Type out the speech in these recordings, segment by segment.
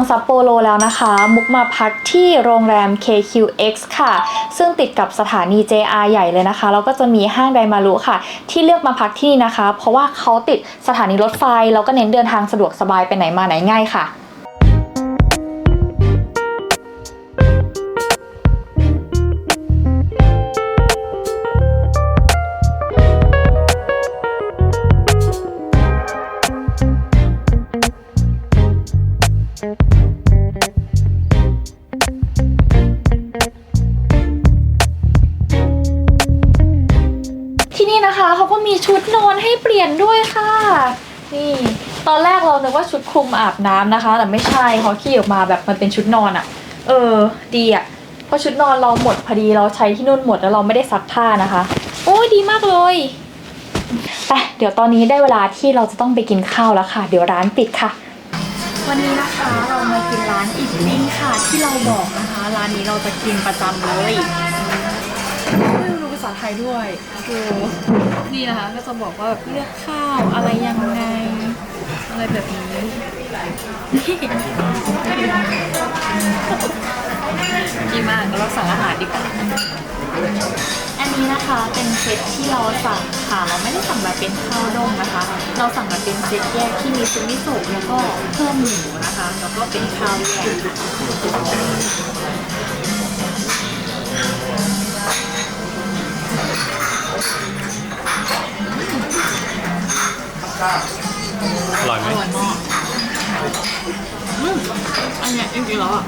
ืองซัปโปโรแล้วนะคะ มุกมาพักที่โรงแรม KQX ค่ะ ซึ่งติดกับสถานี JR ใหญ่เลยนะคะ แล้วก็จะมีห้างไดมารุค่ะ ที่เลือกมาพักที่นี่นะคะ เพราะว่าเขาติดสถานีรถไฟ แล้วก็เน้นเดินทางสะดวกสบายไปไหนมาไหนง่ายค่ะ ค่ะ นี่ตอนแรกเรานึกว่าชุดคลุมอาบน้ำนะคะ แต่ไม่ใช่เขาขี้ออกมาแบบมันเป็นชุดนอนอะ่ะ เออ ดีอะ่ะเพราะชุดนอนเราหมดพอดีเราใช้ที่นู่นหมดแล้วเราไม่ได้ซักผ้านะคะ โอ้ยดีมากเลยไปเดี๋ยวตอนนี้ได้เวลาที่เราจะต้องไปกินข้าวแล้วค่ะ เดี๋ยวร้านปิดค่ะ วันนี้นะคะเรามากินร้านอีกนิ่งค่ะ ที่เราบอกนะคะ ร้านนี้เราจะกินประจำเลยาษาไทยด้วยโอ้นี่นะคะก็จะบอกว่าแบบเลือกข้าวอะไรยังไง อะไรแบบนี้ ดีมากเราสั่งอาหารดีกว่า อันนี้นะคะเป็นเซตที่เราสั่งค่ะ เราไม่ได้สั่งแบบเป็นข้าวด้งนะคะ เราสั่งแบบเป็นเซตแยกที่มีซุปมิโซะแล้วก็เพิ่มหมูนะคะ แล้วก็เป็นข้าวแยกค่ะ อร่อยไหมอร่อยมากอืมอันเนี้ยจริงๆแล้วอะ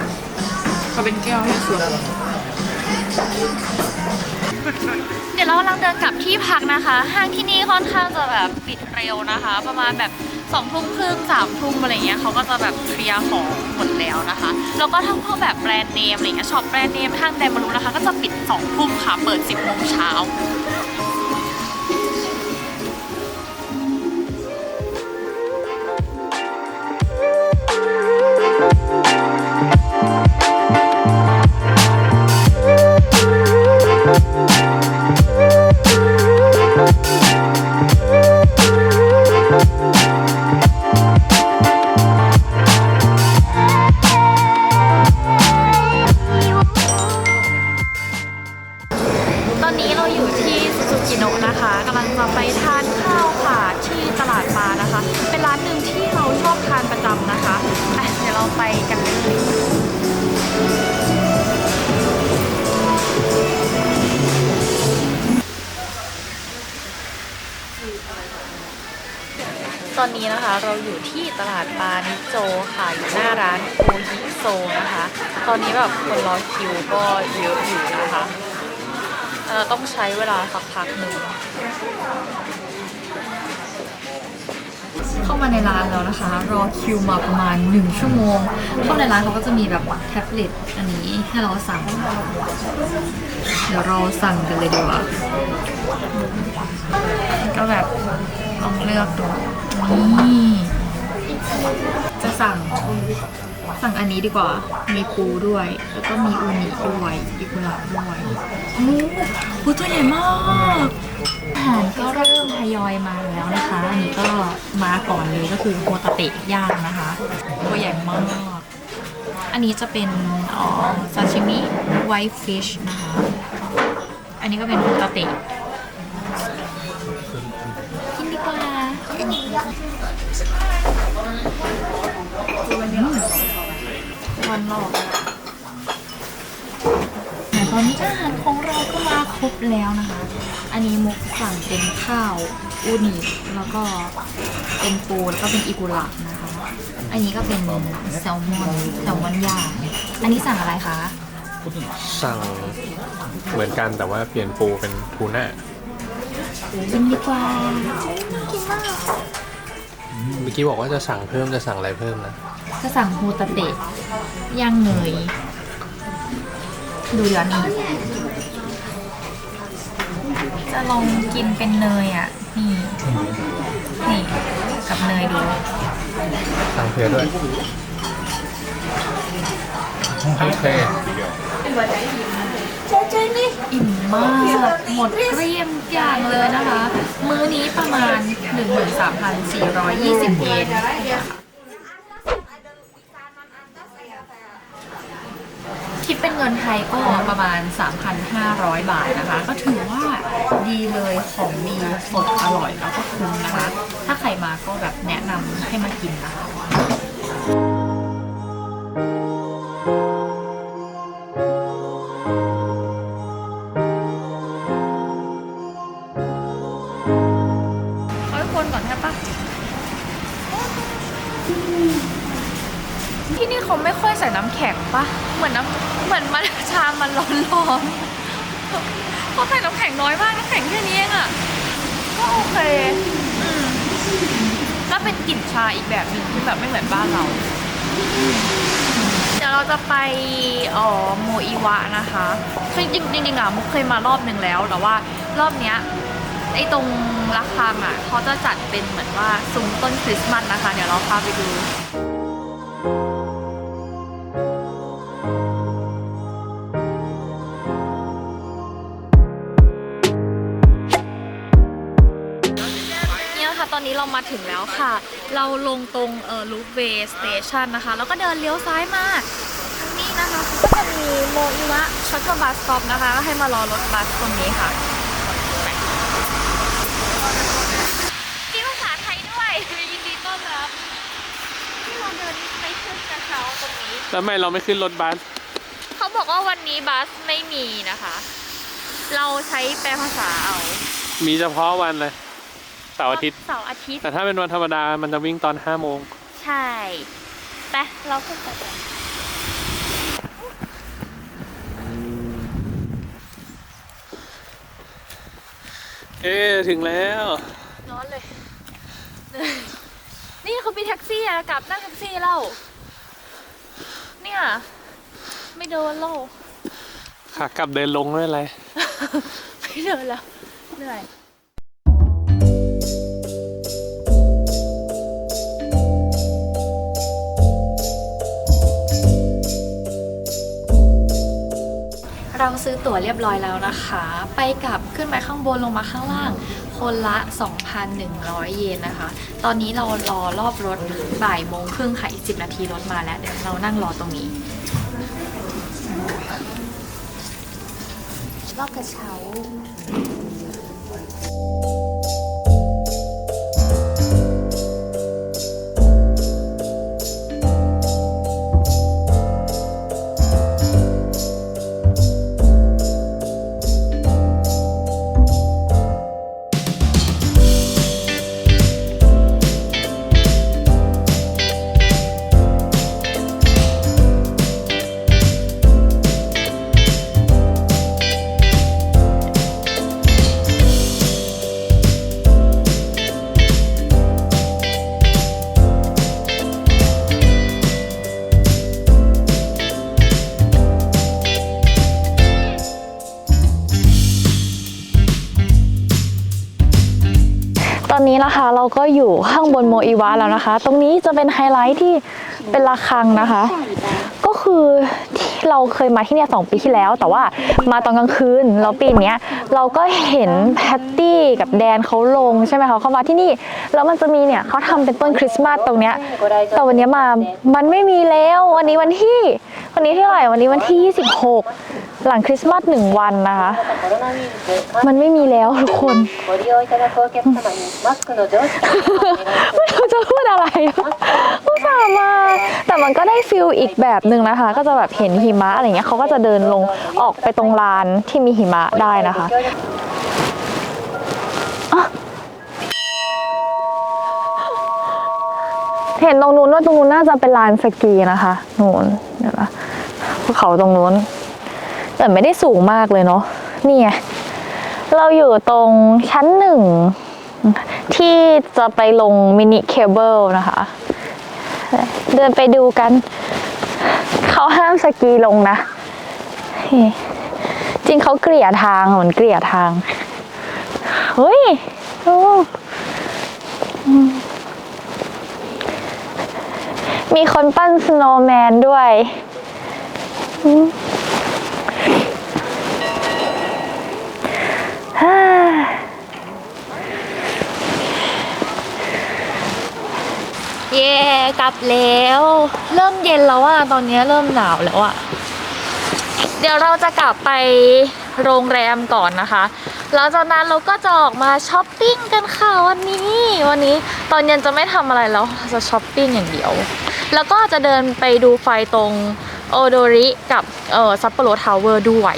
เขาเป็นแก้วให้สวยเดี๋ยวเรากำลังเดินกลับที่พักนะคะ ห้างที่นี่ค่อนข้างจะแบบปิดเร็วนะคะ ประมาณแบบสองทุ่มครึ่งสามทุ่มอะไรเงี้ยเขาก็จะแบบเคลียร์ของหมดแล้วนะคะ แล้วก็ทั้งพวกแบบแบรนด์เนมอะไรเงี้ยช็อปแบรนด์เนมห้างไดมารุนะคะ ก็จะปิดสองทุ่มค่ะ เปิดสิบโมงเช้า อนนี้นะคะเราอยู่ที่ตลาดปลานิโจค่ะอยู่หน้าร้านโคยิโซนะคะ ตอนนี้แบบคนรอคิวก็เยอะอยู่นะคะต้องใช้เวลาสักพักหนึ่งเข้ามาในร้านแล้วนะคะ รอคิวมาประมาณ 1 ชั่วโมง เข้าในร้านเขาก็จะมีแบบแท็บเล็ตอันนี้ให้เราสั่ง เดี๋ยวเราสั่งกันเลยดีกว่าก็แบบลองเลือกดู นี่จะสั่ง สั่งอันนี้ดีกว่า มีปูด้วย แล้วก็มีอูนิด้วยอีกุระด้วยโอ้โหปูตัวใหญ่มาก อาหารก็เริ่มทยอยมาแล้วนะคะ อันนี้ก็มาก่อนเลยก็คือโฮตาเตะย่างนะคะ ตัวใหญ่มาก อันนี้จะเป็นอ๋อซาชิมิไวท์ฟิชนะคะ อันนี้ก็เป็นโฮตาเตะ วันนอกแต่ตอนนี้อาหารของเราก็มาครบแล้วนะคะ อันนี้มุกสั่งเป็นข้าวอูนิแล้วก็เป็นปูแล้วก็เป็นอิกุระนะคะ อันนี้ก็เป็นแซลมอนแซลมอนย่าง อันนี้สั่งอะไรคะสั่งเหมือนกันแต่ว่าเปลี่ยนปูเป็นทูน่ากินดีกว่ากิน มากเมื่อกี้บอกว่าจะสั่งเพิ่มจะสั่งอะไรเพิ่มนะจะสั่งโฮตาเตะย่างเนยดูเดี๋ยวนี้จะลองกินเป็นเนยอะ นี่ นี่ กับเนยดู สั่งเผื่อด้วยโอเค อิ่ม มาก หมดเกลี้ยงอย่างเลยนะคะ มื้อนี้ประมาณ 13,420เยนคิดเป็นเงินไทยก็ประมาณ 3,500 บาทนะคะ ก็ถือว่าดีเลยของดีสดอร่อยแล้วก็คุ้มนะคะ ถ้าใครมาก็แบบแนะนำให้มากินนะคะ ใส่น้ำแข็งปะเหมือนน้ำเหมือนมันชามันร้อนๆเขาใส่น้ำแข็งน้อยมากน้ำแข็งแค่นี้เองอะก็โอเคอืมก็เป็นกลิ่นชาอีกแบบหนึ่งที่แบบไม่เหมือนบ้านเรา เดี๋ยวเราจะไปเอ๋อโมอิวะนะคะคือจริงๆจริงๆอะมุกเคยมารอบหนึ่งแล้วแต่ว่ารอบเนี้ยไอ้ตรงระฆังอะเขาจะจัดเป็นเหมือนว่าซุ้มต้นคริสต์มาสนะคะ เดี๋ยวเราพาไปดู เรามาถึงแล้วค่ะ เราลงตรงเอ่อลูฟเวย์สเตชันนะคะ แล้วก็เดินเลี้ยวซ้ายมาทางนี้นะคะก็จะมีโมอิวะชัตเตอร์บัสสต็อปนะคะ ก็ให้มารอรถบัสตรงนี้ค่ะมีภาษาไทยด้วยยินดีต้อนรับที่เราเดินไปขึ้นกระเช้าตรงนี้ แล้วทำไมเราไม่ขึ้นรถบัส เขาบอกว่าวันนี้บัสไม่มีนะคะ เราใช้แปลภาษาเอา มีเฉพาะวันเลยเสาร์อาทิตย์ เสาร์อาทิตย์ แต่ถ้าเป็นวันธรรมดา มันจะวิ่งตอน5โมง ใช่ไปเราขึ้นไปกันเอ๊ะถึงแล้ว ร้อนเลย นี่เขามีแท็กซี่อะกลับนั่งแท็กซี่เล่าเนี่ย ไม่เดินเล่าขากลับเดินลงไม่เป็นไร ไม่เดินแล้วเหนื่อย เราซื้อตั๋วเรียบร้อยแล้วนะคะ ไปกลับขึ้นไปข้างบนลงมาข้างล่าง คนละ 2,100 เยนนะคะ ตอนนี้เรารอรอบรถบ่ายโมงครึ่งค่ะอีก 10 นาทีรถมาแล้ว เดี๋ยวเรานั่งรอตรงนี้ รอบกระเช้า นี้นะคะเราก็อยู่ข้างบนโมอิวะแล้วนะคะ ตรงนี้จะเป็นไฮไลท์ที่เป็นระฆังนะคะ ก็คือที่เราเคยมาที่เนี่ยสองปีที่แล้ว แต่ว่ามาตอนกลางคืนแล้วปีนี้เราก็เห็นแพตตี้กับแดนเขาลงใช่ไหมคะเขามาที่นี่แล้วมันจะมีเนี่ยเขาทำเป็นต้นคริสต์มาสตรงเนี้ยแต่วันนี้มามันไม่มีแล้ว วันนี้วันที่ วันนี้เท่าไหร่วันนี้วันที่ 26 หลังคริสต์มาสหนึ่งวันนะคะ มันไม่มีแล้วทุกคน ไม่รู้จะพูดอะไรผู้สามา แต่มันก็ได้ฟิลอีกแบบหนึ่งนะคะ ก็จะแบบเห็นหิมะอะไรเงี้ยเขาก็จะเดินลงออกไปตรงลานที่มีหิมะได้นะคะเห็นตรงนู้นว่าตรงนู้นน่าจะเป็นลานสกีนะคะ นู้นเดี๋ยวนะภูเขาตรงนู้น แต่ไม่ได้สูงมากเลยเนาะนี่ไงเราอยู่ตรงชั้นหนึ่ง ที่จะไปลงมินิเคเบิลนะคะ เดินไปดูกัน เขาห้ามสกีลงนะ จริงเขาเกลี่ยทางเหมือนเกลี่ยทาง เฮ้ยมมีคนปั้นสโนว์แมนด้วย อืมฮ่า เย่ กลับแล้ว เริ่มเย็นแล้วอะตอนนี้เริ่มหนาวแล้วอะเดี๋ยวเราจะกลับไปโรงแรมก่อนนะคะหลังจากนั้นเราก็จะออกมาช้อปปิ้งกันค่ะวันนี้ วันนี้ตอนเย็นจะไม่ทำอะไรแล้วจะช้อปปิ้งอย่างเดียว แล้วก็จะเดินไปดูไฟตรงโอโดริกับเอ่อซัปโปโรทาวเวอร์ด้วย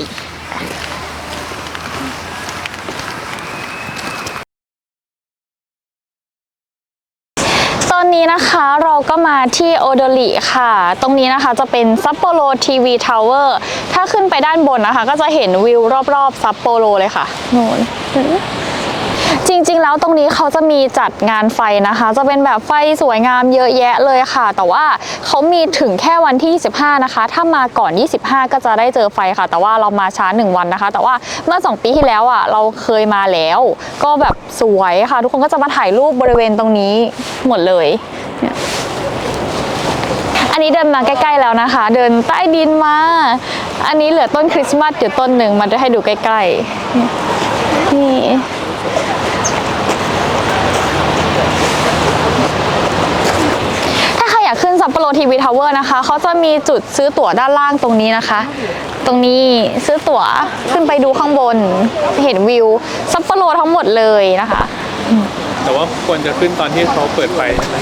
ต อนนี้นะคะเราก็มาที่โอโดริค่ะ ตรงนี้นะคะจะเป็นซัปโปโรทีวีทาวเวอร์ถ้าขึ้นไปด้านบนนะคะ ก็จะเห็นวิวรอบๆซัปโปโรเลยค่ะนู่น ริง ๆ แล้วตรงนี้เขาจะมีจัดงานไฟนะคะ จะเป็นแบบไฟสวยงามเยอะแยะเลยค่ะ แต่ว่าเขามีถึงแค่วันที่ 25 นะคะ ถ้ามาก่อน 25 ก็จะได้เจอไฟค่ะ แต่ว่าเรามาช้า 1 วันนะคะ แต่ว่าเมื่อ 2 ปีที่แล้วอะเราเคยมาแล้ว ก็แบบสวยค่ะ ทุกคนก็จะมาถ่ายรูปบริเวณตรงนี้หมดเลยอันนี้เดินมาใกล้ ๆ แล้วนะคะ เดินใต้ดินมา อันนี้เหลือต้นคริสต์มาสอยู่ต้นหนึ่งมาจะให้ดูใกล้ ๆ นี่ ถ้าใครอยากขึ้นซัปโปโรทีวีทาวเวอร์นะคะเขาจะมีจุดซื้อตั๋วด้านล่างตรงนี้นะคะ ตรงนี้ซื้อตั๋วขึ้นไปดูข้างบน เห็นวิวซัปโปโรทั้งหมดเลยนะคะ แต่ว่าควรจะขึ้นตอนที่เขาเปิดไฟใช่ไหม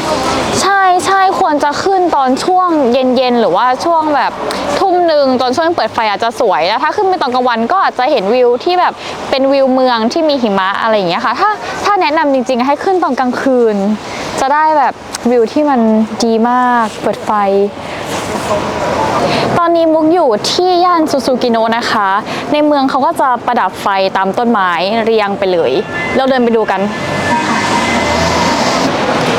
ใช่ใช่ควรจะขึ้นตอนช่วงเย็นๆ หรือว่าช่วงแบบทุ่มหนึ่งตอนช่วงเปิดไฟอาจจะสวยแล้วถ้าขึ้นไปตอนกลางวันก็อาจจะเห็นวิวที่แบบเป็นวิวเมืองที่มีหิมะอะไรอย่างเงี้ยค่ะ ถ้าถ้าแนะนำจริงๆ ให้ขึ้นตอนกลางคืน จะได้แบบ วิวที่มันดีมาก เปิดไฟ ตอนนี้มุกอยู่ที่ย่านซูซูกิโนะนะคะ ในเมืองเขาก็จะประดับไฟตามต้นไม้เรียงไปเลย เราเดินไปดูกัน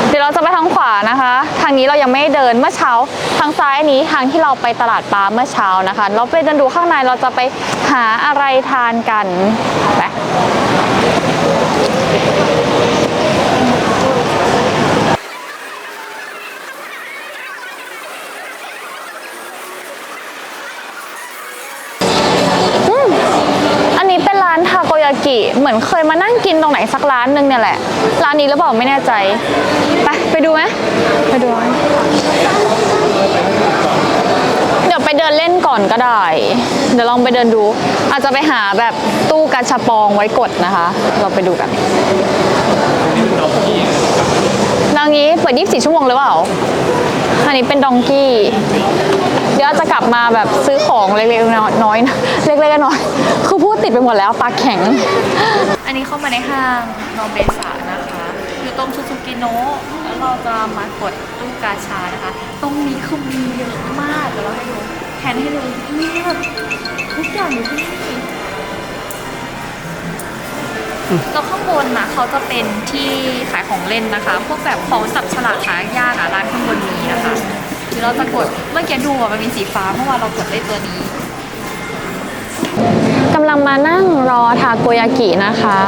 เดี๋ยวเราจะไปทางขวานะคะ ทางนี้เรายังไม่เดินเมื่อเช้า ทางซ้ายนนี้ทางที่เราไปตลาดปลาเมื่อเช้านะคะ เราไปเดินดูข้างในเราจะไปหาอะไรทานกันไป ยากิเหมือนเคยมานั่งกินตรงไหนสักร้านหนึงเนี่ยแหละ ร้านนี้หรือเปล่าไม่แน่ใจ ไปไปดูไหมไปดูไหมเดี๋ยวไปเดินเล่นก่อนก็ได้ เดี๋ยวลองไปเดินดู อาจจะไปหาแบบตู้กาชาปองไว้กดนะคะ เราไปดูกันนางนี้เปิด 24 ชั่วโมงหรือเปล่า อันนี้เป็นดองกี้ เดี๋ยวจะกลับมาแบบซื้อของเล็กๆน้อยๆเล็กๆน้อยๆคือพูดติดไปหมดแล้วปากแข็ง อันนี้เข้ามาในห้างโนเบสะนะคะ อยู่ตรงซูซูกิโนะแล้วเราจะมากดตู้กาชานะคะ ตรงนี้คือมีเยอะมากเดี๋ยวเราให้ดูแทนให้ดูมีแบบทุกอย่างอยู่ที่นี่ แล้วข้างบนนะเขาจะเป็นที่ขายของเล่นนะคะ พวกแบบของสับฉลากหายากอะร้านข้างบนนี้นะคะคือเราจะกดเมื่อกี้ดูอะมันมีสีฟ้าเมื่อวานเรากดได้ตัวนี้ กำลังมานั่งรอทาโกยากินะคะ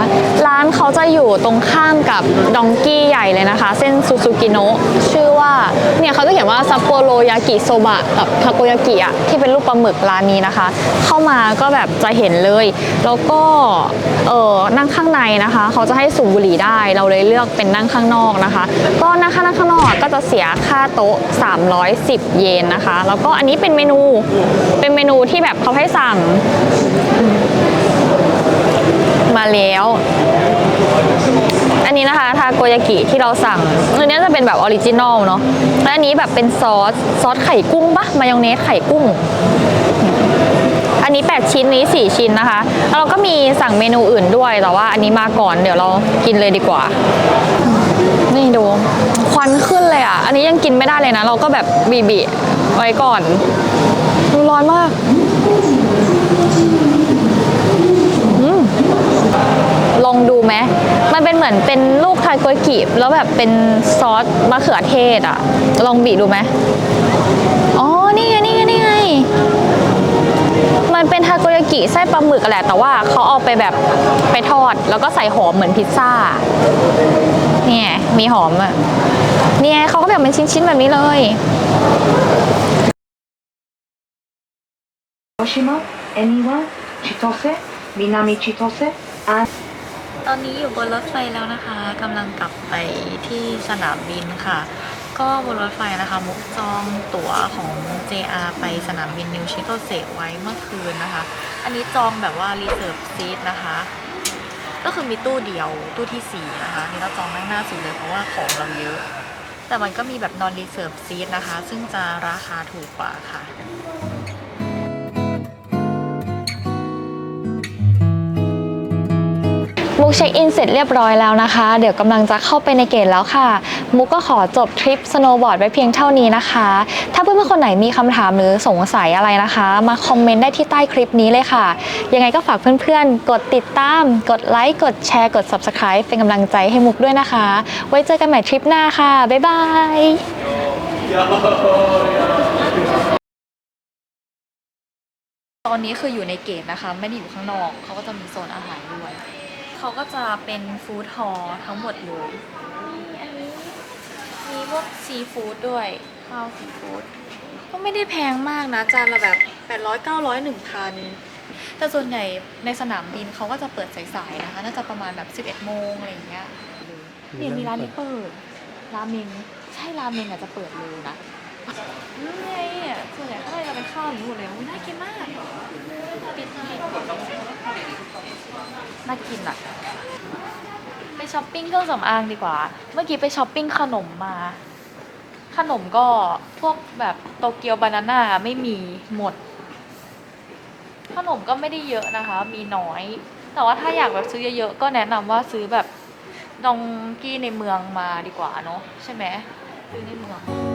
ร้านเขาจะอยู่ตรงข้ามกับดองกี้ใหญ่เลยนะคะ เส้นซูซูกิโนะชื่อว่า เนี่ยเขาจะเขียนว่าซัปโปโรยากิโซบะกับทาโกยากิอะที่เป็นรูปปลาหมึกร้านนี้นะคะ เข้ามาก็แบบจะเห็นเลย แล้วก็เออนั่งข้างในนะคะ เขาจะให้สูบบุหรี่ได้เราเลยเลือกเป็นนั่งข้างนอกนะคะ ก็นั่งข้างนั่งข้างนอกก็จะเสียค่าโต๊ะ 310 เยนนะคะ แล้วก็อันนี้เป็นเมนูเป็นเมนูที่แบบเขาให้สั่ง มาแล้ว อันนี้นะคะทาโกยากิที่เราสั่งอันนี้จะเป็นแบบออริจินอลเนาะและอันนี้แบบเป็นซอสซอสไข่กุ้งปะมายองเนสไข่กุ้ง อันนี้ 8 ชิ้นนี้ 4 ชิ้นนะคะ แล้วเราก็มีสั่งเมนูอื่นด้วยแต่ว่าอันนี้มาก่อนเดี๋ยวเรากินเลยดีกว่า นี่ดู ควันขึ้นเลยอะ อันนี้ยังกินไม่ได้เลยนะ เราก็แบบบีบีไว้ก่อนร้อนมาก ลองดูไหมมันเป็นเหมือนเป็นลูกทาโกยกิบแล้วแบบเป็นซอสมะเขือเทศอะลองบีดูไหมอ๋อนี่ไงนี่ไงนี่ไงมันเป็นทาโกยากิไส้ปลาหมึกแหละแต่ว่าเขาเอาไปแบบไปทอด แล้วก็ใส่หอมเหมือนพิซซ่าเนี่ยมีหอมอะเนี่ยเขาก็แบบเป็นชิ้นๆแบบนี้เลยโอชิมะเอนิวะชิโตเซมินามิชิโตเซอ ตอนนี้อยู่บนรถไฟแล้วนะคะกำลังกลับไปที่สนามบินค่ะ ก็บนรถไฟนะคะมุกจองตั๋วของ JR ไปสนามบินนิวชิโตเซไว้เมื่อคืนนะคะ อันนี้จองแบบว่า reserve seat นะคะ ก็คือมีตู้เดียวตู้ที่ 4 นะคะ นี่เราจองนั่งหน้าสุดเลยเพราะว่าของเราเยอะ แต่มันก็มีแบบ non reserve seat นะคะ ซึ่งจะราคาถูกกว่าค่ะ มุกเช็คอินเสร็จเรียบร้อยแล้วนะคะ เดี๋ยวกำลังจะเข้าไปในเกตแล้วค่ะ มุกก็ขอจบทริปสโนว์บอร์ดไว้เพียงเท่านี้นะคะ ถ้าเพื่อนๆคนไหนมีคำถามหรือสงสัยอะไรนะคะ มาคอมเมนต์ได้ที่ใต้คลิปนี้เลยค่ะ ยังไงก็ฝากเพื่อนๆ กดติดตาม กดไลค์กดแชร์กด Subscribe เป็นกำลังใจให้มุกด้วยนะคะ ไว้เจอกันใหม่ทริปหน้าค่ะบ๊ายบายตอนนี้คืออยู่ในเกตนะคะ ไม่ได้อยู่ข้างนอก เขาก็จะมีโซนอาหารด้วย เขาก็จะเป็นฟู้ดฮอลล์ทั้งหมดเลยนี่อันนี้มีพวกซีฟู้ดด้วย ข้าวซีฟู้ดก็ไม่ได้แพงมากนะ จานละแบบ 800 900 1,000 แต่ส่วนใหญ่ในสนามบินเขาก็จะเปิดสายๆนะคะ น่าจะประมาณแบบ 11 โมงอะไรอย่างเงี้ยเนี่ยมีร้านนี้เปิดราเมงใช่ราเมงอาจจะเปิดเลยนะนี่ไงอะส่วนใหญ่ เขาจะเป็นข้าวอย่างนี้หมดเลยอุ๊ยน่ากินมากปิดให้น่ากินอะ ไปช้อปปิ้งเครื่องสำอางดีกว่า เมื่อกี้ไปช้อปปิ้งขนมมา ขนมก็พวกแบบโตเกียวบานาน่าไม่มีหมด ขนมก็ไม่ได้เยอะนะคะ มีน้อย แต่ว่าถ้าอยากแบบซื้อเยอะๆก็แนะนำว่าซื้อแบบดองกี้ในเมืองมาดีกว่าเนาะใช่ไหมซื้อในเมือง